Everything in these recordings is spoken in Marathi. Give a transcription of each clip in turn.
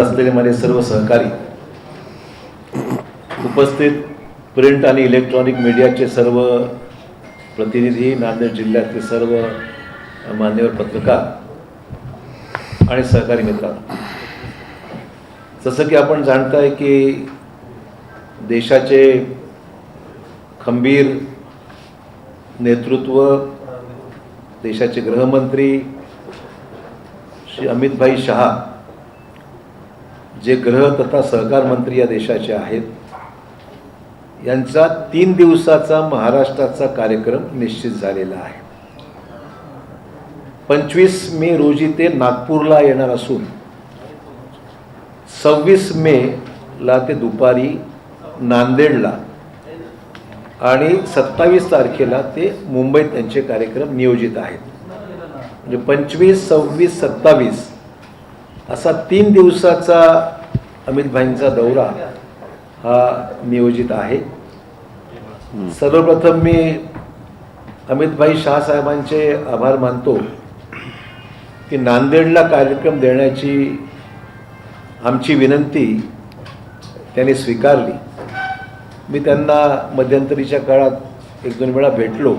असलेले माझे सर्व सहकारी उपस्थित प्रिंट आणि इलेक्ट्रॉनिक मीडियाचे सर्व प्रतिनिधी नांदेड जिल्ह्यातले सर्व मान्यवर पत्रकार आणि सहकारी मित्रांनो जसं की आपण जाणताय की देशाचे खंबीर नेतृत्व देशाचे गृहमंत्री श्री अमितभाई शहा जे गृह तथा सहकार मंत्री या देशाचे आहेत यांचा तीन दिवसाचा महाराष्ट्राचा कार्यक्रम निश्चित झालेला आहे. पंचवीस मे रोजी ते नागपूरला येणार असून सव्वीस मे ला ते दुपारी नांदेडला आणि सत्तावीस तारखेला ते मुंबईत त्यांचे कार्यक्रम नियोजित आहेत. म्हणजे पंचवीस सव्वीस सत्तावीस असा तीन दिवसाचा अमितभाईंचा दौरा हा नियोजित आहे. सर्वप्रथम मी अमितभाई शहासाहेबांचे आभार मानतो की नांदेडला कार्यक्रम देण्याची आमची विनंती त्यांनी स्वीकारली. मी त्यांना मध्यंतरीच्या काळात एक दोन वेळा भेटलो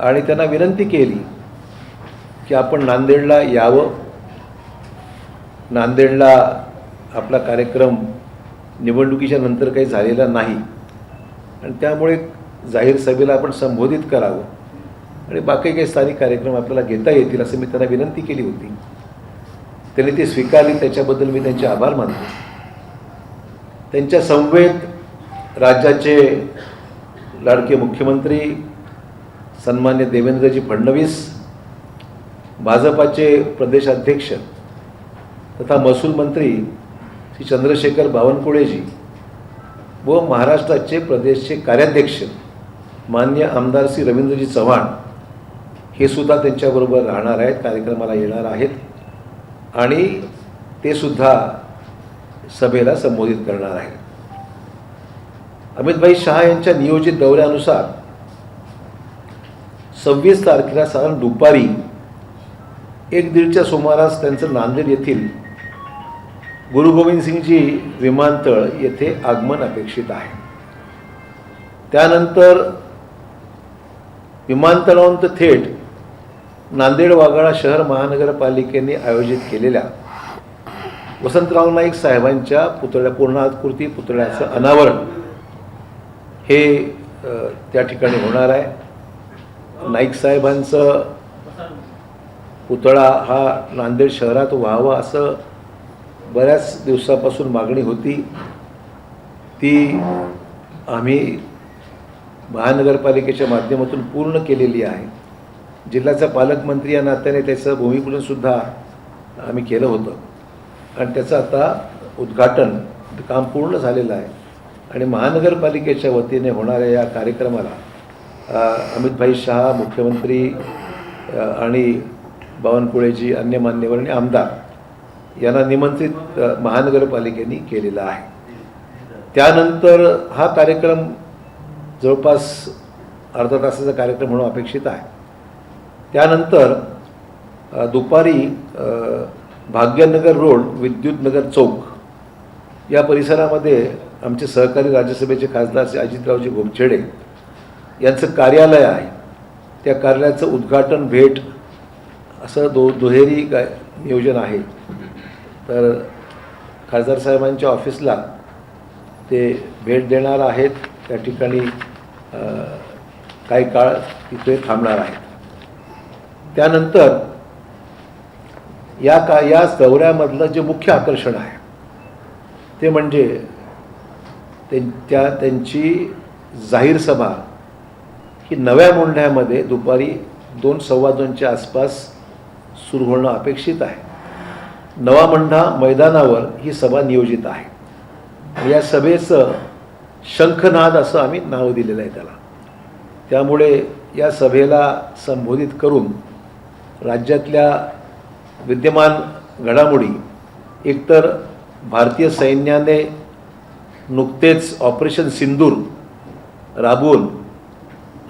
आणि त्यांना विनंती केली की आपण नांदेडला यावं. नांदेडला आपला कार्यक्रम निवडणुकीच्या नंतर काही झालेला नाही. आणि त्यामुळे जाहीर सभेला आपण संबोधित करावं. आणि बाकी काही स्थानिक कार्यक्रम आपल्याला घेता येतील असं मी त्यांना विनंती केली होती. त्यांनी ती स्वीकारली त्याच्याबद्दल मी त्यांचे आभार मानतो. त्यांच्या संवेद राज्याचे लाडके मुख्यमंत्री सन्मान्य देवेंद्रजी फडणवीस भाजपाचे प्रदेशाध्यक्ष तथा महसूल मंत्री श्री चंद्रशेखर बावनकुळेजी व महाराष्ट्राचे प्रदेशचे कार्याध्यक्ष मान्य आमदार श्री रवींद्रजी चव्हाण हे सुद्धा त्यांच्याबरोबर राहणार आहेत कार्यक्रमाला येणार आहेत आणि ते सुद्धा सभेला संबोधित करणार आहेत. अमितभाई शहा यांच्या नियोजित दौऱ्यानुसार सव्वीस तारखेला साधारण दुपारी एक दीडच्या सुमारास त्यांचं नांदेड येथील गुरु गोविंदसिंगजी विमानतळ येथे आगमन अपेक्षित आहे. त्यानंतर विमानतळावरून तर थेट नांदेड वाघाळा शहर महानगरपालिकेने आयोजित केलेल्या वसंतराव नाईक साहेबांच्या पुतळ्या पूर्णाकृती पुतळ्याचं अनावरण हे त्या ठिकाणी होणार आहे. नाईक साहेबांचं पुतळा हा नांदेड शहरात व्हावा असं बऱ्याच दिवसापासून मागणी होती. ती आम्ही महानगरपालिकेच्या माध्यमातून पूर्ण केलेली आहे. जिल्ह्याचा पालकमंत्री या नात्याने त्याचं भूमिपूजनसुद्धा आम्ही केलं होतं. आणि त्याचं आता उद्घाटन काम पूर्ण झालेलं आहे. आणि महानगरपालिकेच्या वतीने होणाऱ्या या कार्यक्रमाला अमितभाई शहा मुख्यमंत्री आणि बावनकुळेजी अन्य मान्यवर आणि आमदार यांना निमंत्रित महानगरपालिकेने केलेला आहे. त्यानंतर हा कार्यक्रम जवळपास अर्धा तासाचा कार्यक्रम म्हणून अपेक्षित आहे. त्यानंतर दुपारी भाग्यनगर रोड विद्युतनगर चौक या परिसरामध्ये आमचे सहकारी राज्यसभेचे खासदार श्री अजितरावजी गोपछेडे यांचं कार्यालय आहे. त्या कार्यालयाचं उद्घाटन भेट असं दो दुहेरी काय नियोजन आहे. तर खासदार साहेबांच्या ऑफिसला ते भेट देणार आहेत. त्या ठिकाणी काही काळ तिथे थांबणार आहेत. त्यानंतर या का या दौऱ्यामधलं जे मुख्य आकर्षण आहे ते म्हणजे त्यांच्या त्यांची जाहीर सभा ही नव्या मोंढ्यामध्ये दुपारी दोन सव्वा दोनच्या आसपास सुरू होणं अपेक्षित आहे. नवा मंढा मैदानावर ही सभा नियोजित आहे. या सभेचं शंखनाद असं आम्ही नाव दिलेलं आहे त्याला. त्यामुळे या सभेला संबोधित करून राज्यातल्या विद्यमान घडामोडी एकतर भारतीय सैन्याने नुकतेच ऑपरेशन सिंदूर राबवून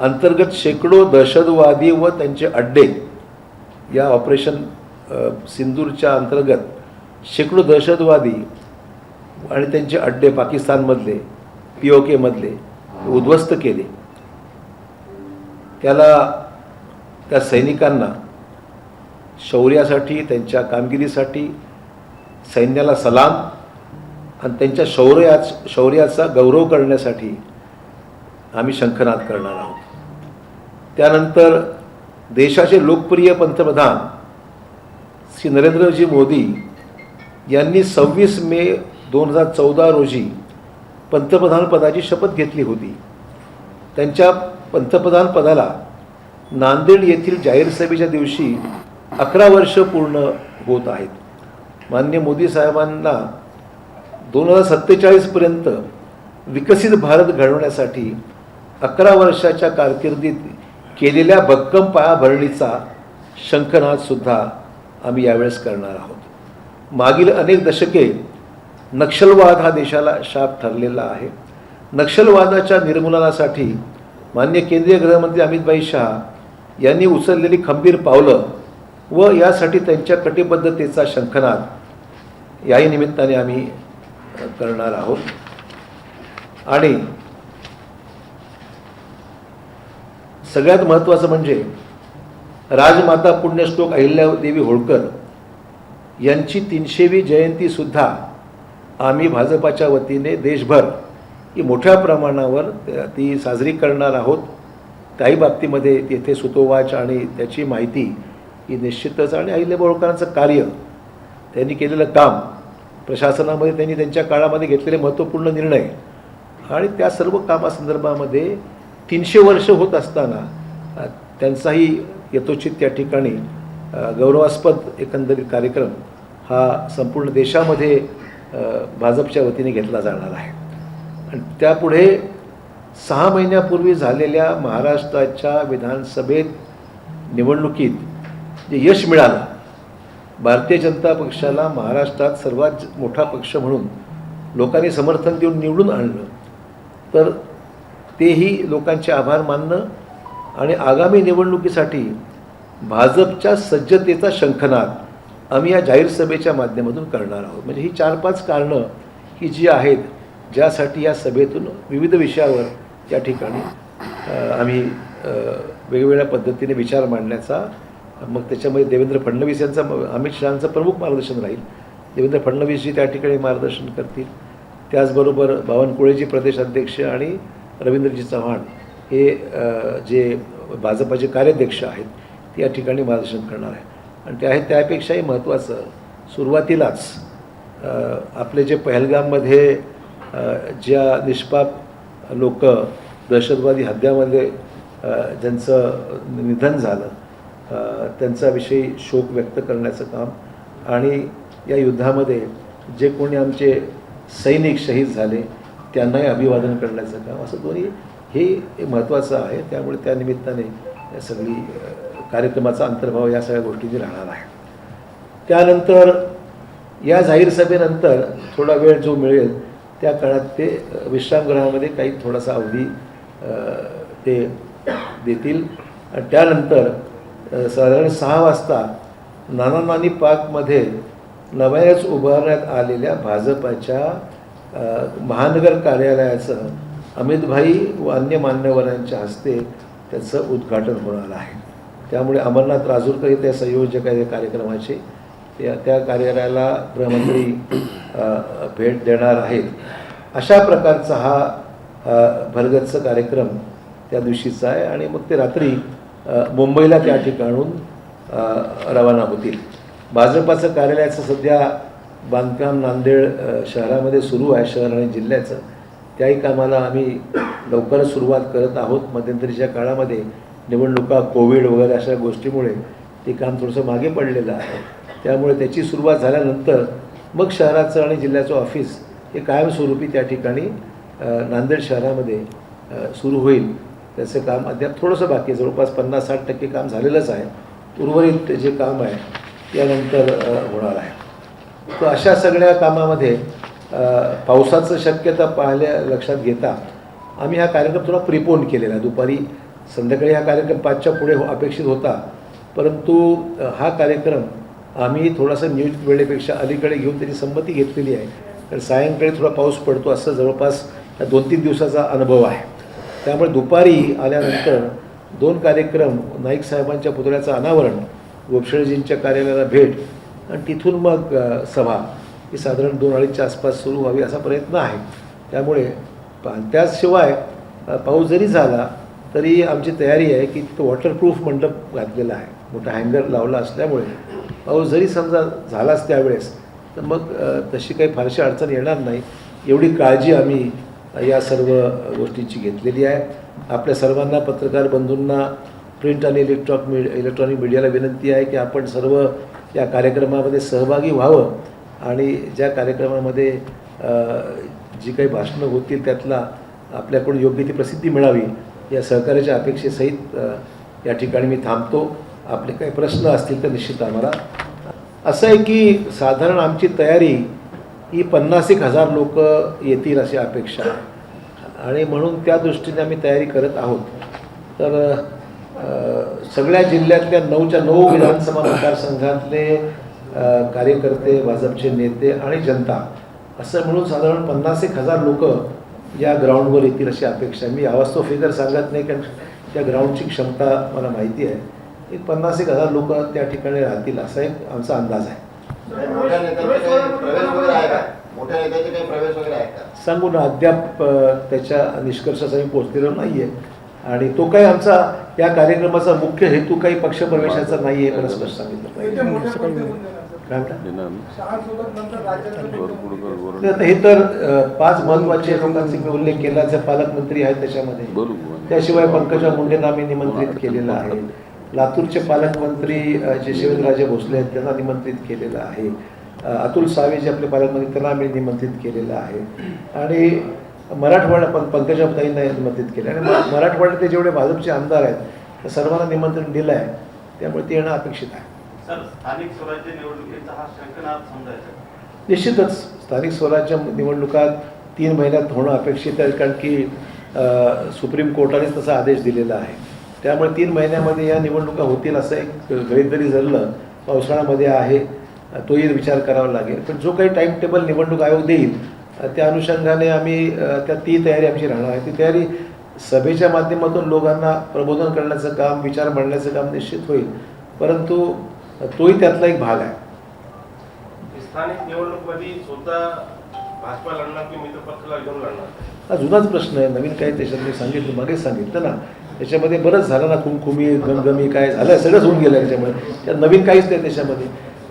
अंतर्गत शेकडो दहशतवादी व त्यांचे अड्डे या ऑपरेशन सिंदूरच्या अंतर्गत शेकडो दहशतवादी आणि त्यांचे अड्डे पाकिस्तानमधले पी ओ केमधले उद्ध्वस्त केले. त्याला त्या सैनिकांना शौर्यासाठी त्यांच्या कामगिरीसाठी सैन्याला सलाम आणि त्यांच्या शौर्याच शौर्याचा गौरव करण्यासाठी आम्ही शंखनाद करणार आहोत. त्यानंतर देशाचे लोकप्रिय पंतप्रधान श्री नरेंद्रजी मोदी यांनी सव्वीस मे दोन हजार चौदा रोजी पंतप्रधानपदाची शपथ घेतली होती. त्यांच्या पंतप्रधानपदाला नांदेड येथील जाहीर सभेच्या दिवशी अकरा वर्ष पूर्ण होत आहेत. मान्य मोदी साहेबांना दोन हजार सत्तेचाळीसपर्यंत विकसित भारत घडवण्यासाठी अकरा वर्षाच्या कारकिर्दीत केलेल्या भक्कम पायाभरणीचा शंखनादसुद्धा आम्ही यावेळेस करणार आहोत. मागील अनेक दशके नक्षलवाद हा देशाला शाप ठरलेला आहे. नक्षलवादाच्या निर्मूलनासाठी मान्य केंद्रीय गृहमंत्री अमितभाई शहा यांनी उचललेली खंबीर पावलं व यासाठी त्यांच्या कटिबद्धतेचा शंखनाद याही निमित्ताने आम्ही करणार आहोत. आणि सगळ्यात महत्त्वाचं म्हणजे राजमाता पुण्यश्लोक अहिल्यादेवी होळकर यांची तीनशेवी जयंतीसुद्धा आम्ही भाजपाच्या वतीने देशभर ही मोठ्या प्रमाणावर ती साजरी करणार आहोत. काही बाबतीमध्ये तेथे सुतोवाच आणि त्याची माहिती ही निश्चितच आणि अहिल्या होळकरांचं कार्य त्यांनी केलेलं काम प्रशासनामध्ये त्यांनी त्यांच्या काळामध्ये घेतलेले महत्त्वपूर्ण निर्णय आणि त्या सर्व कामासंदर्भामध्ये तीनशे वर्ष होत असताना त्यांचाही यथोचित त्या ठिकाणी गौरवास्पद एकंदरीत कार्यक्रम हा संपूर्ण देशामध्ये भाजपच्या वतीने घेतला जाणार आहे. आणि त्यापुढे सहा महिन्यापूर्वी झालेल्या महाराष्ट्राच्या विधानसभेत निवडणुकीत जे यश मिळालं भारतीय जनता पक्षाला महाराष्ट्रात सर्वात मोठा पक्ष म्हणून लोकांनी समर्थन देऊन निवडून आणलं तर तेही लोकांचे आभार मानणं आणि आगामी निवडणुकीसाठी भाजपच्या सज्जतेचा शंखनाद आम्ही या जाहीर सभेच्या माध्यमातून करणार आहोत. म्हणजे ही चार पाच कारणं ही जी आहेत ज्यासाठी या सभेतून विविध विषयावर या ठिकाणी आम्ही वेगवेगळ्या पद्धतीने विचार मांडण्याचा मग त्याच्यामध्ये देवेंद्र फडणवीस यांचा अमित शहांचं प्रमुख मार्गदर्शन राहील. देवेंद्र फडणवीसजी त्या ठिकाणी मार्गदर्शन करतील. त्याचबरोबर बावनकुळेजी प्रदेशाध्यक्ष आणि रवींद्रजी चव्हाण हे जे भाजपाचे कार्याध्यक्ष आहेत ते या ठिकाणी मार्गदर्शन करणार आहे आणि ते आहे त्यापेक्षाही महत्त्वाचं सुरुवातीलाच आपले जे पहलगाममध्ये ज्या निष्पाप लोक दहशतवादी हद्द्यामध्ये ज्यांचं निधन झालं त्यांच्याविषयी शोक व्यक्त करण्याचं काम आणि या युद्धामध्ये जे कोणी आमचे सैनिक शहीद झाले त्यांनाही अभिवादन करण्याचं काम असं दोन्ही हे महत्त्वाचं आहे. त्यामुळे त्या निमित्ताने सगळी कार्यक्रमाचा अंतर्भाव या सगळ्या गोष्टींनी राहणार आहे. त्यानंतर या जाहीर सभेनंतर थोडा वेळ जो मिळेल त्या काळात ते विश्रामगृहामध्ये काही थोडासा अवधी ते देतील. आणि त्यानंतर साधारण सहा वाजता नाना नानी पार्कमध्ये नव्यानेच उभारण्यात आलेल्या भाजपाच्या महानगर कार्यालयाचं अमितभाई व अन्य मान्यवरांच्या हस्ते त्याचं उद्घाटन होणार आहे. त्यामुळे अमरनाथ राजूरकर हे त्या संयोजक आहे कार्यक्रमाचे. त्या त्या कार्यालयाला गृहमंत्री भेट देणार आहेत. अशा प्रकारचा हा अ, कार्यक्रम त्या दिवशीचा आहे आणि मग ते रात्री मुंबईला त्या ठिकाणून रवाना होतील. भाजपाचं कार्यालयाचं सध्या बांधकाम नांदेड शहरामध्ये सुरू आहे शहर आणि जिल्ह्याचं. त्याही कामाला आम्ही लवकरच सुरुवात करत आहोत. मध्यंतरीच्या काळामध्ये निवडणुका कोविड वगैरे अशा गोष्टीमुळे ते काम थोडंसं मागे पडलेलं आहे. त्यामुळे त्याची सुरुवात झाल्यानंतर मग शहराचं आणि जिल्ह्याचं ऑफिस हे कायमस्वरूपी त्या ठिकाणी नांदेड शहरामध्ये सुरू होईल. त्याचं काम अद्याप थोडंसं बाकी आहे. जवळपास पन्नास साठ टक्के काम झालेलंच आहे. उर्वरित जे काम आहे त्यानंतर होणार आहे. तर अशा सगळ्या कामामध्ये पावसाचं शक्यता पाहिल्या लक्षात घेता आम्ही हा कार्यक्रम थोडा प्रिपोन केलेला. आहे दुपारी संध्याकाळी हा कार्यक्रम पाचच्या पुढे हो अपेक्षित होता. परंतु हा कार्यक्रम आम्ही थोडासा नियोजित वेळेपेक्षा अलीकडे घेऊन त्याची संमती घेतलेली आहे. कारण सायंकाळी थोडा पाऊस पडतो असं जवळपास दोन तीन दिवसाचा अनुभव आहे. त्यामुळे दुपारी आल्यानंतर दोन कार्यक्रम नाईक साहेबांच्या पुतळ्याचं अनावरण गोपशेळजींच्या कार्यालयाला भेट आणि तिथून मग सभा. ही साधारण दोन अडीचच्या आसपास सुरू व्हावी असा प्रयत्न आहे. त्यामुळे त्याचशिवाय पाऊस जरी झाला तरी आमची तयारी आहे की तिथं वॉटरप्रूफ मंडप घातलेला आहे. मोठा हँगर लावला असल्यामुळे. पाऊस जरी समजा झालाच त्यावेळेस तर मग तशी काही फारशी अडचण येणार नाही. एवढी काळजी आम्ही या सर्व गोष्टींची घेतलेली आहे. आपल्या सर्वांना पत्रकार बंधूंना प्रिंट आणि इलेक्ट्रॉनिक मी इलेक्ट्रॉनिक मीडियाला विनंती आहे की आपण सर्व या कार्यक्रमामध्ये सहभागी व्हावं. आणि ज्या कार्यक्रमामध्ये जी काही भाषणं होतील त्यातला आपल्याकडून योग्य ती प्रसिद्धी मिळावी या सहकार्याच्या अपेक्षेसहित या ठिकाणी मी थांबतो. आपले काही प्रश्न असतील तर निश्चित आम्हाला. असं आहे की साधारण आमची तयारी ही पन्नास एक हजार लोक येतील अशी अपेक्षा आहे. आणि म्हणून त्या दृष्टीने आम्ही तयारी करत आहोत. तर सगळ्या जिल्ह्यातल्या नऊच्या नऊ विधानसभा मतदारसंघातले कार्यकर्ते भाजपचे नेते आणि जनता असं म्हणून साधारण पन्नास एक हजार लोक या ग्राउंडवर येतील अशी अपेक्षा आहे. मी अवास्तव फिगर सांगत नाही कारण त्या ग्राउंडची क्षमता मला माहिती आहे. एक पन्नास एक हजार लोक त्या ठिकाणी राहतील असा एक आमचा अंदाज आहे. सांगू ना अद्याप त्याच्या निष्कर्षास आम्ही पोहोचलेलो नाही आहे आणि तो काही आमचा या कार्यक्रमाचा मुख्य हेतू काही पक्षप्रवेशाचा नाही आहे मला स्पष्ट सांगितलं काय हे तर पाच महत्त्वाचे लोकांचे मी उल्लेख केला जे पालकमंत्री आहेत त्याच्यामध्ये. त्याशिवाय पंकजा मुंडेंना आम्ही निमंत्रित केलेलं आहे. लातूरचे पालकमंत्री जे शिवेंद्रराजे भोसले आहेत त्यांना निमंत्रित केलेलं आहे. अतुल सावे जे आपले पालकमंत्री त्यांना आम्ही निमंत्रित केलेलं आहे. आणि मराठवाडा पण पंकजाताईंना निमंत्रित केलं. आणि मराठवाड्यातले जेवढे भाजपचे आमदार आहेत त्या सर्वांना निमंत्रण दिलं आहे त्यामुळे ते येणं अपेक्षित आहे. सर स्थानिक स्वराज्य निवडणुकीचा हा शंकनाथ समजायचा. निश्चितच स्थानिक स्वराज्य निवडणुकात तीन महिन्यात होणं अपेक्षित आहे कारण की अ, सुप्रीम कोर्टानेच तसा आदेश दिलेला आहे. त्यामुळे तीन महिन्यामध्ये या निवडणुका होतील असं एक गृहीत जरी धरलं पावसाळ्यामध्ये आहे अ, तोही विचार करावा लागेल. पण जो काही टाईम टेबल निवडणूक आयोग देईल अ, त्या अनुषंगाने आम्ही अ, त्या ती तयारी आमची राहणार आहे. ती तयारी सभेच्या माध्यमातून लोकांना प्रबोधन करण्याचं काम विचार मांडण्याचं काम निश्चित होईल. परंतु तोही त्यातला एक भाग आहे. स्थानिक निवडणुकीमध्ये स्वतः भाजपा लढणार की मित्र पक्षाला घेऊन लढणार? हा जुनाच प्रश्न आहे. नवीन काही त्याच्यात मी सांगितलं मागे सांगितलं ना. त्याच्यामध्ये बरंच झालं ना कुमकुमी गमगमी काय झालं सगळंच होऊन गेलं त्याच्यामुळे त्यात नवीन काहीच नाही त्याच्यामध्ये.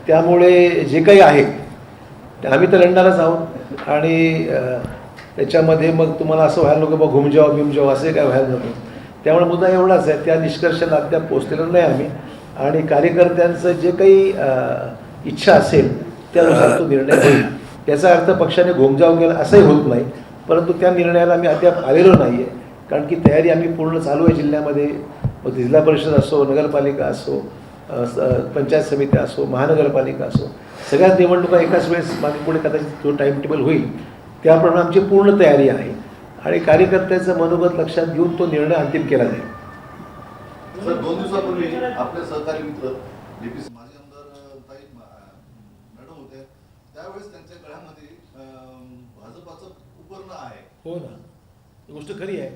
त्यामुळे जे काही आहे ते आम्ही तर लढणारच आहोत. आणि त्याच्यामध्ये मग तुम्हाला असं व्हायला नको बा घुमजाव बिमजाव असे काय व्हायला नको. त्यामुळे मुद्दा एवढाच आहे. त्या निष्कर्षाला अद्याप पोचलेलो नाही आम्ही. आणि कार्यकर्त्यांचं जे काही इच्छा असेल त्यानुसार तो निर्णय होईल. याचा अर्थ पक्षाने घोंगजाव गेला असंही होत नाही. परंतु त्या निर्णयाला आम्ही अद्याप आलेलो नाही आहे कारण की तयारी आम्ही पूर्ण चालू आहे जिल्ह्यामध्ये. मग जिल्हा परिषद असो नगरपालिका असो पंचायत समित्या असो महानगरपालिका असो सगळ्याच निवडणुका एकाच वेळेस मागे पुढे कदाचित जो टाईम टेबल होईल त्याप्रमाणे आमची पूर्ण तयारी आहे. आणि कार्यकर्त्याचं मनोगत लक्षात घेऊन तो निर्णय अंतिम केला जाईल. सर दोन दिवसापूर्वी आपले सहकारी मित्र लिपी माजी आमदार ताई मॅडम होते त्यावेळेस त्यांच्या गळ्यामध्ये भाजपाचं उपर्ण आहे. हो ना. ही गोष्ट खरी आहे.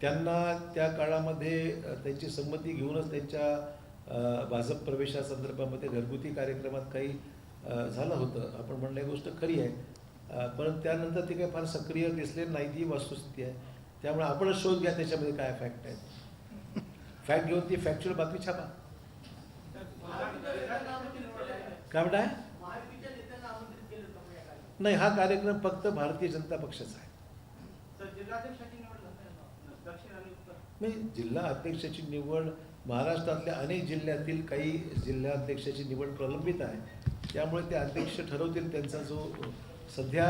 त्यांना त्या काळामध्ये त्यांची संमती घेऊनच त्यांच्या भाजप प्रवेशासंदर्भामध्ये घरगुती कार्यक्रमात काही झालं होतं. आपण म्हणलं ही गोष्ट खरी आहे. पण त्यानंतर ते काही फार सक्रिय दिसले नाही ती वस्तुस्थिती आहे. त्यामुळे आपणच शोध घ्या त्याच्यामध्ये काय फॅक्ट आहेत फॅक्ट घेऊन ती फॅक्च्युअल बातमी छापा. काय म्हणताय? नाही हा कार्यक्रम फक्त भारतीय जनता पक्षाचा आहे. नाही जिल्हा अध्यक्षाची निवड महाराष्ट्रातल्या अनेक जिल्ह्यातील काही जिल्हा अध्यक्षाची निवड प्रलंबित आहे. त्यामुळे ते अध्यक्ष ठरवतील त्यांचा जो सध्या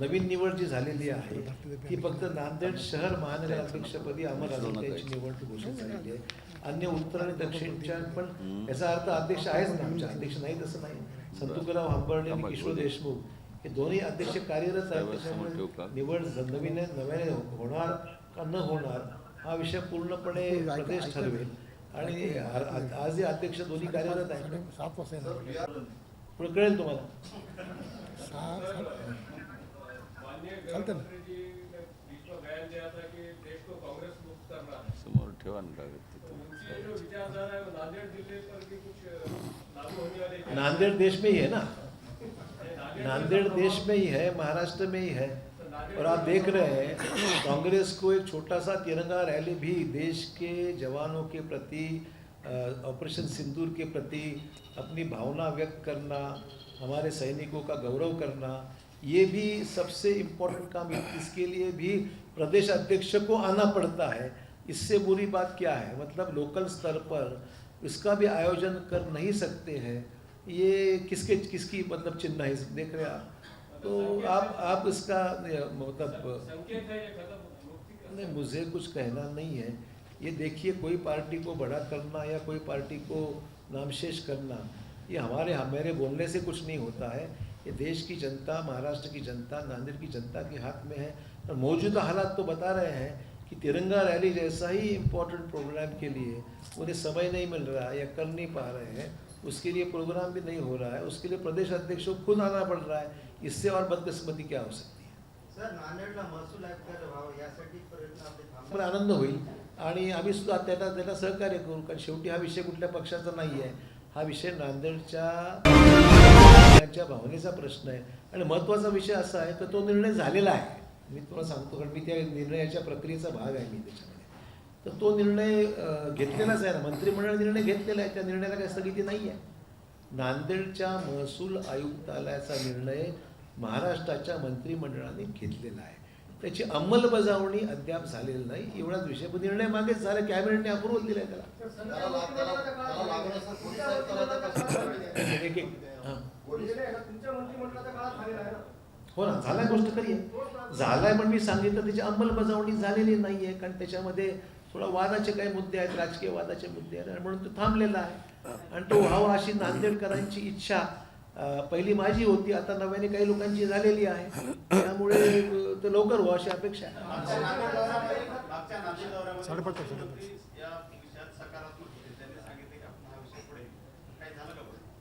नवीन निवड जी झालेली आहे ती फक्त नांदेड शहर महानगर अध्यक्षपदी अमर आझम यांची निवड घोषित झालेली आहे. अन्य उत्तर आणि दक्षिणच्या पण याचा अर्थ अध्यक्ष आहेच ना आमचे अध्यक्ष नाही तसं नाही. संतुकराव हंबर्डे आणि किशोर देशमुख हे दोन्ही अध्यक्ष कार्यरत आहेत त्याच्यामुळे निवड ज- नवीन नव्याने होणार का न होणार हा विषय पूर्णपणे प्रदेश ठरवेल. आणि आ- आ- आजही अध्यक्ष दोन्ही कार्यरत आहेत कळेल तुम्हाला. चालतं ना. गृहमंत्री जी ने बीच में बयान दिया था कि देश को कांग्रेस मुक्त करना है समोर ठेवा ना कागद तो तिथं. उनकी ये जो विचारधारा है वो नांदेड़ जिले पर भी कुछ लागू होने वाले हैं। नांदेड़ देश में ही है ना नांदेड़ नांदेड़ का देश में ही है महाराष्ट्र में ही है और आप देख रहे हैं कांग्रेस को एक छोटा सा तिरंगा रैली भी देश के जवानों के प्रति अ, ऑपरेशन सिंदूर के प्रति अपनी भावना व्यक्त करना हमारे सैनिकों का गौरव करना ये भी सबसे इम्पोर्टेंट काम है। इसके लिए भी प्रदेश अध्यक्ष को आना पड़ता है। इससे बुरी बात क्या है? मतलब लोकल स्तर पर इसका भी आयोजन कर नहीं सकते हैं। ये किसके किसकी मतलब चिन्ह है? देख रहे हैं आप। तो आप आप इसका मतलब नहीं मुझे कुछ कहना नहीं है। ये देखिए कोई पार्टी को बड़ा करना या कोई पार्टी को नामशेष करना ये हमारे हमारे बोलने से कुछ नहीं होता है। ये देश की जनता महाराष्ट्र की जनता नांदेड़ की जनता के हाथ में है। और मौजूदा हालात तो बता रहे हैं कि तिरंगा रैली जैसा ही इम्पोर्टेंट प्रोग्राम के लिए उन्हें समय नहीं मिल रहा है या कर नहीं पा रहे हैं। उसके लिए प्रोग्राम भी नहीं हो रहा है। उसके लिए प्रदेश अध्यक्ष को खुद आना पड़ रहा है। इससे और बदकिस्मती क्या हो सकती है? आनंद होईल. आणि आम्ही सुद्धा त्याला त्याला सहकार्य करू कारण शेवटी हा विषय कुठल्या पक्षाचा नाही आहे हा विषय नांदेडच्या त्यांच्या भावनेचा प्रश्न आहे. आणि महत्त्वाचा विषय असा आहे तर तो निर्णय झालेला आहे. मी तुम्हाला सांगतो कारण मी त्या निर्णयाच्या प्रक्रियेचा भाग आहे मी त्याच्यामध्ये. तर तो निर्णय घेतलेलाच आहे ना. मंत्रिमंडळ निर्णय घेतलेला आहे. त्या निर्णयाला काही स्थगिती नाही आहे. नांदेडच्या महसूल आयुक्तालयाचा निर्णय महाराष्ट्राच्या मंत्रिमंडळाने घेतलेला आहे. त्याची अंमलबजावणी अद्याप झालेली नाही. एवढाच विषय. पण निर्णय मागेच झाला. कॅबिनेटने अप्रुव्हल दिलाय त्याला. एक एक. हो. ना. झालाय गोष्ट खरी आहे. झालाय पण मी सांगितलं त्याची अंमलबजावणी झालेली नाही आहे कारण त्याच्यामध्ये थोडा वादाचे काही मुद्दे आहेत. राजकीय वादाचे मुद्दे आहेत. म्हणून तो थांबलेला आहे. आणि तो व्हावा अशी नांदेडकरांची इच्छा पहिली माझी होती आता नव्याने काही लोकांची झालेली आहे. त्यामुळे ते लवकर व्हावं अशी अपेक्षा हा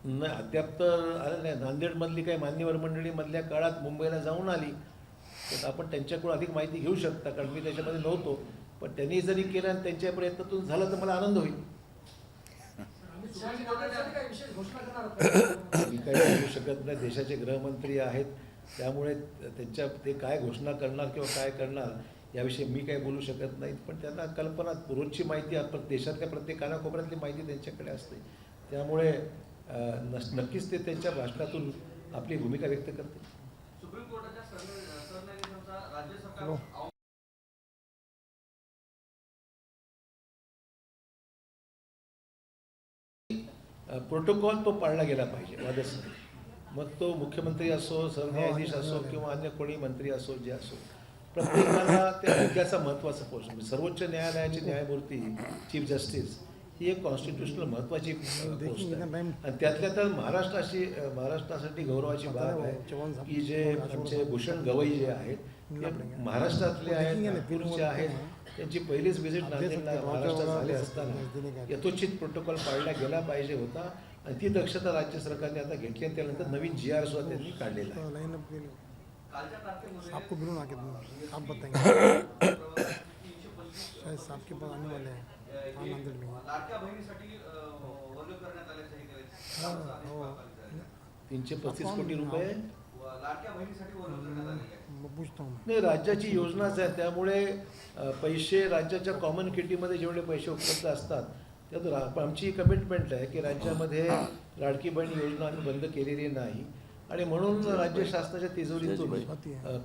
नाही अद्याप तर आलं नाही नांदेडमधली काही मान्यवर मंडळी मधल्या काळात मुंबईला जाऊन आली. तर आपण त्यांच्याकडून अधिक माहिती घेऊ शकता कारण मी त्याच्यामध्ये नव्हतो. पण त्यांनी जरी केलं आणि त्यांच्या प्रयत्नातून झालं तर मला आनंद होईल. काही शकत नाही. देशाचे गृहमंत्री आहेत. त्यामुळे त्यांच्या ते काय घोषणा करणार किंवा काय करणार याविषयी मी काही बोलू शकत नाही. पण त्यांना कल्पना रोजची माहिती देशातल्या प्रत्येक कानाकोपऱ्यातली माहिती त्यांच्याकडे असते. त्यामुळे नक्कीच ते त्यांच्या भाषणातून आपली भूमिका व्यक्त करतील. सुप्रीम कोर्टाच्या राज्य सरकार प्रोटोकॉल तो पाळला गेला पाहिजे नाही मग तो मुख्यमंत्री असो सरन्यायाधीश असो किंवा अन्य कोणी मंत्री असो जे असो प्रत्येकाला त्या मुद्द्याचा महत्त्वाचा पोस्ट म्हणजे सर्वोच्च न्यायालयाचे न्यायमूर्ती चीफ जस्टिस ही एक कॉन्स्टिट्युशनल महत्त्वाची पोस्ट आहे. आणि त्यातल्या तर महाराष्ट्राशी महाराष्ट्रासाठी गौरवाची बाब आहे की जे आमचे भूषण गवई जे आहेत ते महाराष्ट्रातले आहेत नागपूरचे आहेत त्यांची पहिलीच व्हिजिट नांदेडला महाराष्ट्रात झाली असताना. यथोचित प्रोटोकॉल पाळला गेला पाहिजे होता. आणि ती दक्षता राज्य सरकारने आता घेतली आणि त्यानंतर नवीन जी आर सुद्धा त्यांनी काढलेला आहे. आपको बिलोन आके दूंगा आप बताएंगे शायद साहब के पास आने वाले हैं हाँ नांदेड़ में. तीनशे पस्तीस कोटी रुपये. हूँ नाही राज्याची योजनाच आहे त्यामुळे पैसे राज्याच्या कॉमन किटीमध्ये जेवढे पैसे उपलब्ध असतात त्यात रा- आमची कमिटमेंट आहे की राज्यामध्ये लाडकी बहीण योजना आम्ही बंद केलेली नाही. आणि म्हणून राज्य शासनाच्या तिजोरीतून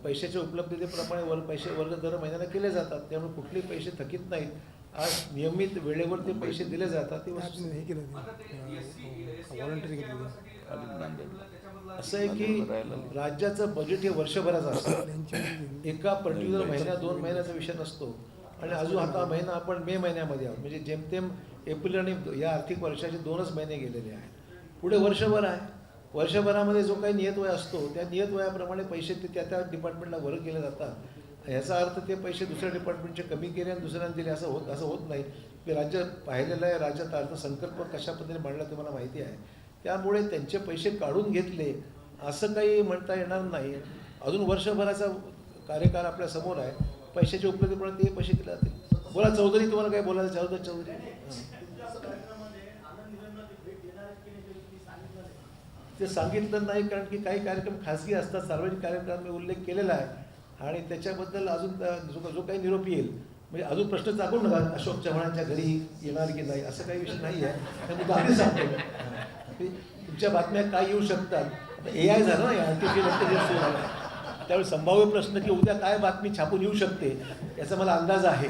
पैशाच्या उपलब्धतेप्रमाणे वर पैसे वर्ग दर महिन्याला केले जातात त्यामुळे कुठलेही पैसे थकीत नाहीत. आज नियमित वेळेवर ते पैसे दिले जातात ते हे केलं आता ते. एससी एससी व्हॉलंटरी त्याच्यामधला असं आहे की राज्याचं बजेट हे वर्षभराचं असतं. त्यांची एका पर्टिक्युलर महिन्या दोन महिन्याचा विषय नसतो. आणि अजून आता महिना आपण मे महिन्यामध्ये आहोत. म्हणजे जेमतेम एप्रिल आणि या आर्थिक वर्षाचे दोनच महिने गेलेले आहेत. पुढे वर्षभर आहे. वर्षभरामध्ये जो काही नियत वय असतो त्या नियत वयाप्रमाणे पैसे ते त्या त्या डिपार्टमेंटला वर्ग केले जातात. याचा अर्थ ते पैसे दुसऱ्या डिपार्टमेंटचे कमी केले आणि दुसऱ्यांना दिले. असं होत असं होत नाही. मी राज्य पाहिलेलं आहे. राज्यात अर्थसंकल्प कशा पद्धतीने मांडला ते मला माहिती आहे. त्यामुळे त्यांचे पैसे काढून घेतले असं काही म्हणता येणार नाही. अजून वर्षभराचा कार्यकाळ आपल्यासमोर आहे. पैशाची उपलब्धीपर्यंत ते पैसे दिले जातील. बोला चौधरी तुम्हाला काय बोलायचं? चौधरी चौधरी. ते सांगितलं नाही. कारण की काही कार्यक्रम खासगी असतात. सार्वजनिक कार्यक्रमात मी उल्लेख केलेला आहे. आणि त्याच्याबद्दल अजून जो जो काही निरोप येईल म्हणजे अजून प्रश्न टाकू नका अशोक चव्हाणांच्या घरी येणार की नाही असं काही विषय नाही आहे आधीच सांगतो तुमच्या बातम्या काय येऊ शकतात? ए आय झालं ना आर्टिफिशियल इंटेलिजन्स त्यावेळी संभाव्य प्रश्न की उद्या काय बातमी छापून येऊ शकते याचा मला अंदाज आहे.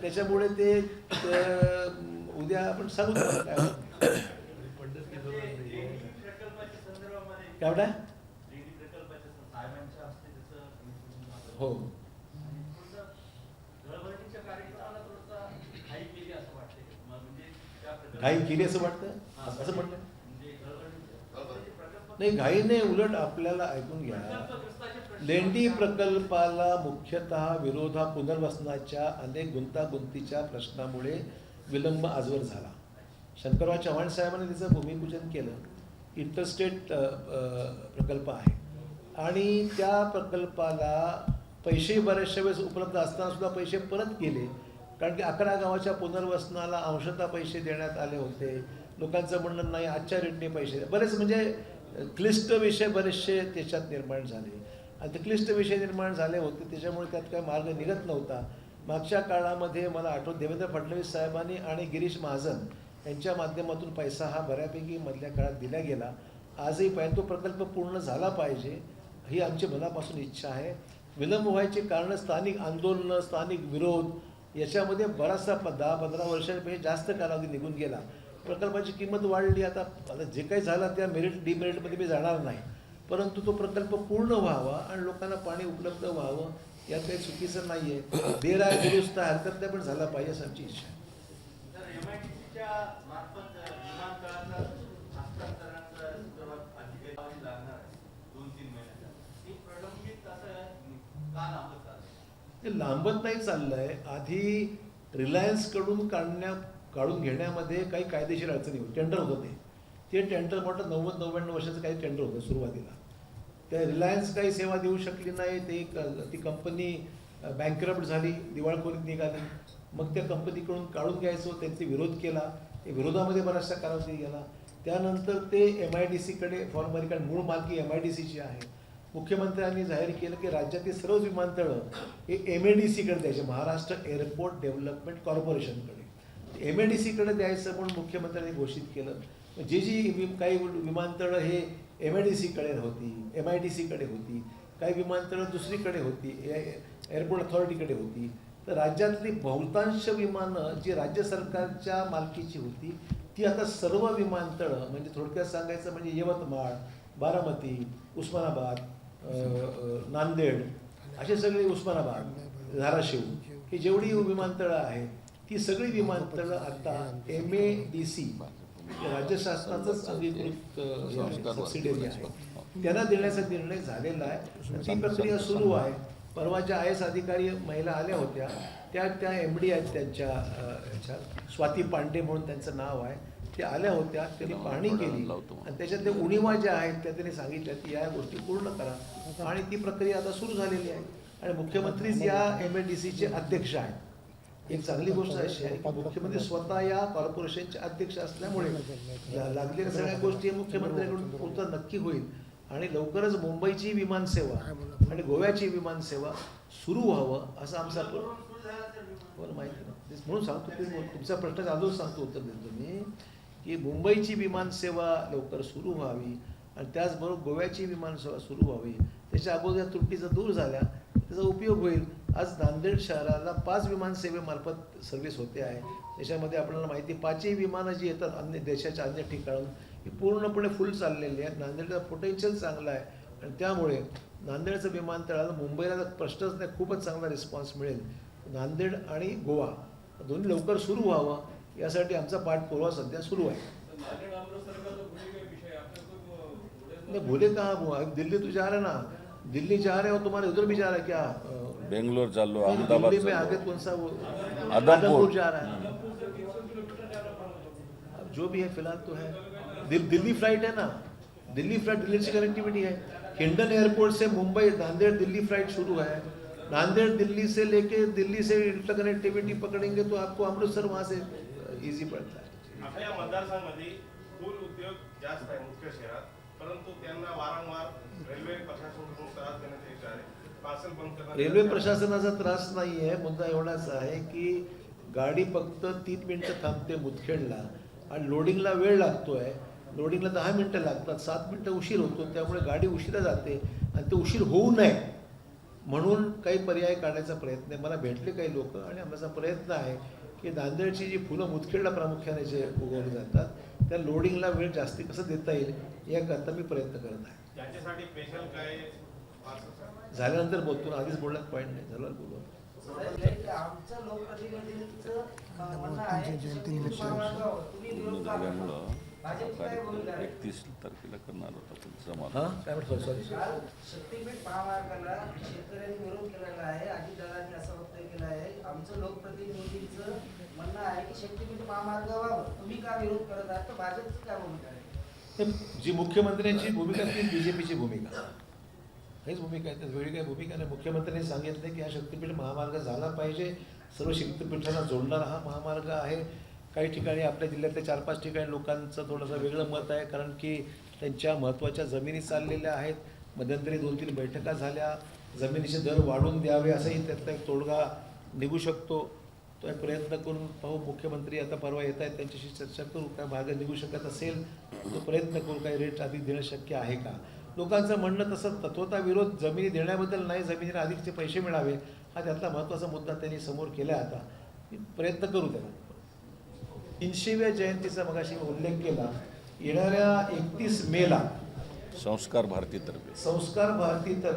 त्याच्यामुळे ते उद्या आपण सांगू काय? काय म्हणताय? लेडी प्रकल्पाच्या सं- साहेबांच्या हस्ते त्याचं commission झालं. हो. घाई केली असं वाटतंय म- म्हणजे असं वाटतं हा, असं म्हणलं म्हणजे म्हणजे नाही घाई नाही उलट आपल्याला ऐकून घ्या. लेंडी प्रकल्पाला मुख्यतः विरोधा पुनर्वसनाच्या अनेक गुंतागुंतीच्या प्रश्नामुळे विलंब आजवर झाला. शंकरराव चव्हाण साहेबांनी त्याचं भूमिपूजन केलं. इंटरस्टेट प्रकल्प आहे. आणि त्या प्रकल्पाला पैसेही बऱ्याचशा वेळेस उपलब्ध असताना सुद्धा पैसे परत केले कारण की अकरा गावाच्या पुनर्वसनाला अंशतः पैसे देण्यात आले होते. लोकांचं म्हणणं नाही आजच्या रेटने पैसे बरेच म्हणजे क्लिष्ट विषय बरेचसे त्याच्यात निर्माण झाले. आणि ते क्लिष्ट विषय निर्माण झाले होते त्याच्यामुळे त्यात काही मार्ग निघत नव्हता. मागच्या काळामध्ये मला आठवत देवेंद्र फडणवीस साहेबांनी आणि गिरीश महाजन यांच्या माध्यमातून पैसा हा बऱ्यापैकी मधल्या काळात दिला गेला. आजही पाहिजे तो प्रकल्प पूर्ण झाला पाहिजे ही आमची मनापासून इच्छा आहे. विलंब व्हायची कारण स्थानिक आंदोलनं स्थानिक विरोध याच्यामध्ये बराचसा प दहा पंधरा वर्षांपेक्षा जास्त कालावधी निघून गेला. प्रकल्पाची किंमत वाढली. आता आता जे काही झालं त्या मेरिट डिमेरिटमध्ये मी जाणार नाही. परंतु तो प्रकल्प पूर्ण व्हावा आणि लोकांना पाणी उपलब्ध व्हावं यात काही चुकीचं नाही आहे देर दुरुस्त हरकत नाही पण झाला पाहिजे असं आमची इच्छा आहे तर MIDC च्या मार्फत विमानतळाचा हस्तांतरणाच्या संदर्भात अधिकारी लावावी लागणार आहे दोन तीन महिन्याचा ती प्रलंबित असं का लांबत चाललंय? ते लांबत नाही चाललंय. आधी रिलायन्सकडून काढण्या काढून घेण्यामध्ये काही कायदेशीर अडचणी होती टेंडर होतं ते. ते टेंडर मोठं नव्वद नव्याण्णव वर्षाचं काही टेंडर होतं सुरुवातीला. त्या रिलायन्स काही सेवा देऊ शकली नाही. ते क- ती कंपनी बँकरप्ट झाली. दिवाळखोरीत निघाली. मग त्या कंपनीकडून काढून घ्यायचं. त्यांचे विरोध केला. ते विरोधामध्ये बराचसा कालावधी गेला. त्यानंतर ते एम आय डी सीकडे फॉर्म कारण मूळ मालकी एम आय डी सीची आहे. मुख्यमंत्र्यांनी जाहीर केलं की राज्यातील सर्व विमानतळं हे एम ए डी सीकडे द्यायचे महाराष्ट्र एअरपोर्ट डेव्हलपमेंट कॉर्पोरेशनकडे. एम ए डी सीकडे द्यायचं म्हणून मुख्यमंत्र्यांनी घोषित केलं. जे जी वि- काही विमानतळं हे एम आय डी सीकडे होती एम आय डी सीकडे होती काही विमानतळं दुसरीकडे होती ए- एअरपोर्ट अथॉरिटीकडे होती तर राज्यातली बहुतांश विमानं जी राज्य सरकारच्या मालकीची होती ती आता सर्व विमानतळं म्हणजे थोडक्यात सांगायचं म्हणजे यवतमाळ बारामती उस्मानाबाद नांदेड असे सगळे उस्मानाबाद धाराशिव ही जेवढी विमानतळं आहेत ती सगळी विमानतळं आता एम ए डी सी राज्य शासनाचंच अधिकृत सबसिडियरी आहे. त्यांना देण्याचा निर्णय झालेला आहे. ती प्रक्रिया सुरू आहे. परवा ज्या आय एस अधिकारी महिला आल्या होत्या त्या त्या एम डी आहेत त्यांच्या ह्याच्यात. स्वाती पांडे म्हणून त्यांचं नाव आहे. ते आल्या होत्या त्यांनी पाहणी केली. आणि त्याच्यातल्या उणीवा ज्या आहेत त्या त्यांनी सांगितल्या की या गोष्टी पूर्ण करा. आणि ती प्रक्रिया आता सुरू झालेली आहे. आणि मुख्यमंत्रीच या एम एल डी सीचे अध्यक्ष आहेत एक चांगली गोष्ट अशी आहे की मुख्यमंत्री स्वतः या कॉर्पोरेशनचे अध्यक्ष असल्यामुळे लागलेल्या सगळ्या गोष्टी मुख्यमंत्र्यांकडून पूर्ण नक्की होईल. आणि लवकरच मुंबईची विमानसेवा आणि गोव्याची विमानसेवा सुरू व्हावं असं आमचा माहिती म्हणून सांगतो तुमचा प्रश्न प्रश्नाचं अजून सांगतो उत्तर देतो मी की मुंबईची विमानसेवा लवकर सुरू व्हावी आणि त्याचबरोबर गोव्याची विमानसेवा सुरू व्हावी. त्याच्या अगोदर या त्रुटी जर दूर झाल्या त्याचा उपयोग होईल. आज नांदेड शहराला पाच विमानसेवेमार्फत सर्व्हिस होते आहे. त्याच्यामध्ये आपल्याला माहिती पाचही विमानं जी येतात अन्य देशाच्या अन्य ठिकाणून ही पूर्णपणे फुल चाललेली आहेत. नांदेडचा पोटेन्शियल चांगला आहे. आणि त्यामुळे नांदेडचं विमानतळाला मुंबईला प्रश्नच नाही खूपच चांगला रिस्पॉन्स मिळेल. नांदेड आणि गोवा दोन्ही लवकर सुरू व्हावं यासाठी आमचा पाठपुरावा सध्या सुरू आहे. नहीं भूले कहाँ दिल्ली तो जा रहे ना. दिल्ली जा रहे हो तुम्हारे उधर भी जा रहे क्या? बेंगलोर चाललो दिल्ली अहमदाबाद में आगे कौन सा वो? आदमपुर। आदमपुर जा रहा है। अब जो भी है फ़िलहाल तो है। दिल, दिल्ली फ़्लाइट है ना? दिल्ली फ़्लाइट दिल्ली से कनेक्टिविटी है। हिंडन एयरपोर्ट से मुंबई नांदेड़ दिल्ली फ़्लाइट शुरू है। नांदेड़ दिल्ली से लेके दिल्ली से इंटर कनेक्टिविटी पकड़ेंगे तो आपको अमृतसर वहाँ से इजी पड़ता है। आपल्या मतदारसंघामध्ये फूल उद्योग जास्त आहे मुख्य शहरात परंतु त्यांना वारंवार रेल्वे प्रशासनाकडून त्रास देण्यात येत आहे. पार्सल बंद करण्यात रेल्वे. प्रशासनाचा त्रास नाही आहे मुद्दा एवढाच आहे की गाडी फक्त तीन मिनिटं थांबते मुदखेडला आणि लोडिंगला वेळ लागतोय. लोडिंगला दहा मिनिटं लागतात. सात मिनिटं उशीर होतो. त्यामुळे गाडी उशिरा जाते आणि ते उशीर होऊ नये. म्हणून काही पर्याय काढण्याचा प्रयत्न आहे. मला भेटले काही लोक आणि आमचा प्रयत्न आहे की नांदेडची जी फुलं मुदखेडला प्रामुख्याने जे उगवली जातात त्या लोडिंगला वेळ जास्ती कसं देता येईल याकरता मी प्रयत्न करत आहे. त्याच्यासाठी स्पेशल काय पार्सल झाल्यानंतर बोलतो ना आधीच बोलण्यात पॉईंट नाही. झालं बोलू? एकतीस तारखेला करणार होता. हां? काय सॉरी शक्तीपीठ महामार्गाला शेतकऱ्यांनी विरोध केलेला आहे अजितदादांनी असं वक्तव्य केलं आहे. आमचं लोकप्रतिनिधींचं म्हणणं आहे की शक्तीपीठ तुम्ही का विरोध करत आहात? तर भाजपची काय भूमिका आहे? तर जी मुख्यमंत्र्यांची भूमिका ती बी जे पीची भूमिका. हेच भूमिका आहे. वेगळी काही भूमिका नाही. मुख्यमंत्र्यांनी सांगितलं की हा शक्तीपीठ महामार्ग झाला पाहिजे. सर्व शक्तीपीठांना जोडणारा हा महामार्ग आहे. काही ठिकाणी आपल्या जिल्ह्यातल्या चार पाच ठिकाणी लोकांचं थोडंसं वेगळं मत आहे. कारण की त्यांच्या महत्त्वाच्या जमिनी चाललेल्या आहेत. मध्यंतरी दोन तीन बैठका झाल्या. जमिनीचे दर वाढवून द्यावे असाही त्यातला एक तोडगा निघू शकतो. तो एक प्रयत्न करून पाहू. मुख्यमंत्री आता परवा येत आहेत. त्यांच्याशी चर्चा करू. काय मार्ग निघू शकत असेल? तो प्रयत्न करू काही रेट आधी देणं शक्य आहे का? लोकांचं म्हणणं तसं तत्वता विरोध जमिनी देण्याबद्दल नाही. जमिनीला अधिकचे पैसे मिळावे. हा त्यातला महत्त्वाचा मुद्दा त्यांनी समोर केला आता. प्रयत्न करू त्याला. तीनशेव्या जयंतीचा मगाशी मी उल्लेख केला. येणाऱ्या एकतीस मेला संस्कार भारतीतर्फे संस्कार भारती